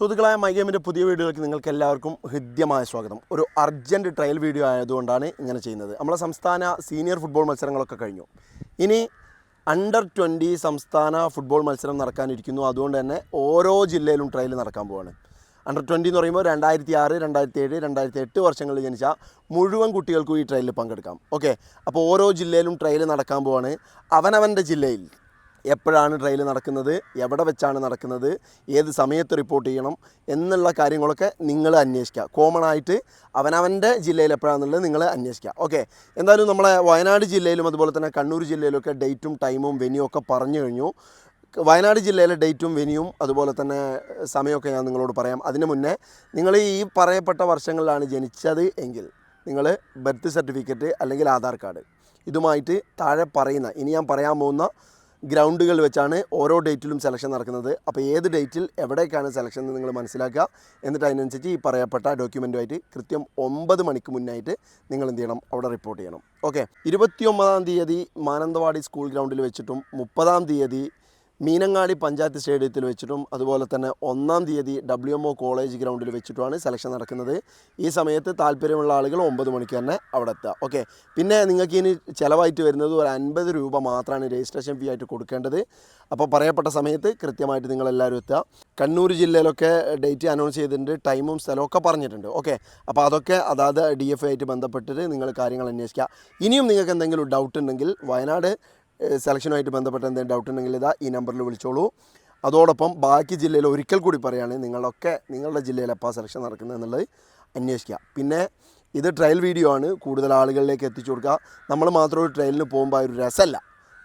സുഹൃത്തുക്കളായ മൈഗേമിന്റെ പുതിയ വീഡിയോയിലേക്ക് നിങ്ങൾക്ക് എല്ലാവർക്കും ഹൃദ്യമായ സ്വാഗതം. ഒരു അർജന്റ് ട്രയൽ വീഡിയോ ആയതുകൊണ്ടാണ് ഇങ്ങനെ ചെയ്യുന്നത്. നമ്മളെ സംസ്ഥാന സീനിയർ ഫുട്ബോൾ മത്സരങ്ങളൊക്കെ കഴിഞ്ഞു. ഇനി അണ്ടർ ട്വന്റി സംസ്ഥാന ഫുട്ബോൾ മത്സരം നടക്കാനിരിക്കുന്നു. അതുകൊണ്ട് തന്നെ ഓരോ ജില്ലയിലും ട്രയൽ നടക്കാൻ പോവാണ്. അണ്ടർ ട്വന്റി എന്ന് പറയുമ്പോൾ രണ്ടായിരത്തി ആറ് രണ്ടായിരത്തി ഏഴ് രണ്ടായിരത്തി എട്ട് വർഷങ്ങളിൽ ജനിച്ച മുഴുവൻ കുട്ടികൾക്കും ഈ ട്രയലിൽ പങ്കെടുക്കാം. ഓക്കെ? അപ്പോൾ ഓരോ ജില്ലയിലും ട്രയൽ നടക്കാൻ പോവാണ്. അവനവന്റെ ജില്ലയിൽ എപ്പോഴാണ് ട്രയൽ നടക്കുന്നത്? എവിടെ വെച്ചാണ് നടക്കുന്നത്? ഏത് സമയത്ത് റിപ്പോർട്ട് ചെയ്യണം? എന്നുള്ള കാര്യങ്ങളൊക്കെ നിങ്ങൾ അന്വേഷിക്കുക. കോമൺ ആയിട്ട് അവനവന്റെ ജില്ലയിൽ എപ്പോഴാണെന്നുള്ളത് നിങ്ങൾ അന്വേഷിക്കുക. ഓക്കെ എന്തായാലും നമ്മളെ വയനാട് ജില്ലയിലും അതുപോലെ തന്നെ കണ്ണൂർ ജില്ലയിലൊക്കെ ഡേറ്റും ടൈമും വെന്യൂ ഒക്കെ പറഞ്ഞു കഴിഞ്ഞു. വയനാട് ജില്ലയിലെ ഡേറ്റും വെനിയും അതുപോലെ തന്നെ സമയമൊക്കെ ഞാൻ നിങ്ങളോട് പറയാം. അതിന് മുന്നേ നിങ്ങൾ ഈ പറയപ്പെട്ട വർഷങ്ങളിലാണ് ജനിച്ചത് എങ്കിൽ നിങ്ങൾ ബർത്ത് സർട്ടിഫിക്കറ്റ് അല്ലെങ്കിൽ ആധാർ കാർഡ് ഇതുമായിട്ട് താഴെ പറയുന്ന ഇനി ഞാൻ പറയാൻ പോകുന്ന ഗ്രൗണ്ടുകൾ വെച്ചാണ് ഓരോ ഡേറ്റിലും സെലക്ഷൻ നടക്കുന്നത്. അപ്പോൾ ഏത് ഡേറ്റിൽ എവിടേക്കാണ് സെലക്ഷൻ എന്ന് നിങ്ങൾ മനസ്സിലാക്കുക. എന്നിട്ട് അതിനനുസരിച്ച് ഈ പറയപ്പെട്ട ഡോക്യുമെന്റുമായിട്ട് കൃത്യം ഒമ്പത് മണിക്ക് മുന്നായിട്ട് നിങ്ങൾ എന്ത് ചെയ്യണം? അവിടെ റിപ്പോർട്ട് ചെയ്യണം. ഓക്കെ ഇരുപത്തിയൊമ്പതാം തീയതി മാനന്തവാടി സ്കൂൾ ഗ്രൗണ്ടിൽ വെച്ചിട്ടും മുപ്പതാം തീയതി മീനങ്ങാടി പഞ്ചായത്ത് സ്റ്റേഡിയത്തിൽ വെച്ചിട്ടും അതുപോലെ തന്നെ ഒന്നാം തീയതി ഡബ്ല്യു എം ഒ കോളേജ് ഗ്രൗണ്ടിൽ വെച്ചിട്ടുമാണ് സെലക്ഷൻ നടക്കുന്നത്. ഈ സമയത്ത് താല്പര്യമുള്ള ആളുകൾ ഒമ്പത് മണിക്ക് തന്നെ അവിടെ എത്തുക. ഓക്കെ പിന്നെ നിങ്ങൾക്ക് ഇനി ചിലവായിട്ട് വരുന്നത് ഒരു അൻപത് രൂപ മാത്രമാണ് രജിസ്ട്രേഷൻ ഫീ ആയിട്ട് കൊടുക്കേണ്ടത്. അപ്പോൾ പറയപ്പെട്ട സമയത്ത് കൃത്യമായിട്ട് നിങ്ങളെല്ലാവരും എത്തുക. കണ്ണൂർ ജില്ലയിലൊക്കെ ഡേറ്റ് അനൗൺസ് ചെയ്തിട്ടുണ്ട്. ടൈമും സ്ഥലവും ഒക്കെ പറഞ്ഞിട്ടുണ്ട്. ഓക്കെ അപ്പോൾ അതൊക്കെ അതാത് ഡി എഫ് ആയിട്ട് ബന്ധപ്പെട്ടിട്ട് നിങ്ങൾ കാര്യങ്ങൾ അന്വേഷിക്കുക. ഇനിയും നിങ്ങൾക്ക് എന്തെങ്കിലും ഡൗട്ട് ഉണ്ടെങ്കിൽ വയനാട് സെലക്ഷനുമായിട്ട് ബന്ധപ്പെട്ട എന്തെങ്കിലും ഡൗട്ട് ഉണ്ടെങ്കിൽ ഇതാ ഈ നമ്പറിൽ വിളിച്ചോളൂ. അതോടൊപ്പം ബാക്കി ജില്ലയിൽ ഒരിക്കൽ കൂടി പറയുകയാണ് നിങ്ങളൊക്കെ നിങ്ങളുടെ ജില്ലയിൽ എപ്പോൾ സെലക്ഷൻ നടക്കുന്നത് എന്നുള്ളത് അന്വേഷിക്കുക. പിന്നെ ഇത് ട്രയൽ വീഡിയോ ആണ്. കൂടുതൽ ആളുകളിലേക്ക് എത്തിച്ചു കൊടുക്കുക. നമ്മൾ മാത്രം ഒരു ട്രയലിന് പോകുമ്പോൾ ഒരു രസമല്ല.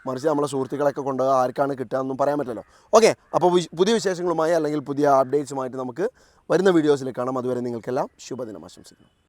മറിച്ച് നമ്മളെ സുഹൃത്തുക്കളൊക്കെ കൊണ്ടുപോകുക ആർക്കാണ് കിട്ടുക എന്നും പറയാൻ പറ്റില്ലല്ലോ. ഓക്കെ അപ്പോൾ പുതിയ വിശേഷങ്ങളുമായി അല്ലെങ്കിൽ പുതിയ അപ്ഡേറ്റ്സുമായിട്ട് നമുക്ക് വരുന്ന വീഡിയോസിൽ കാണാം. അതുവരെ നിങ്ങൾക്കെല്ലാം ശുഭദിനം ആശംസിക്കുന്നു.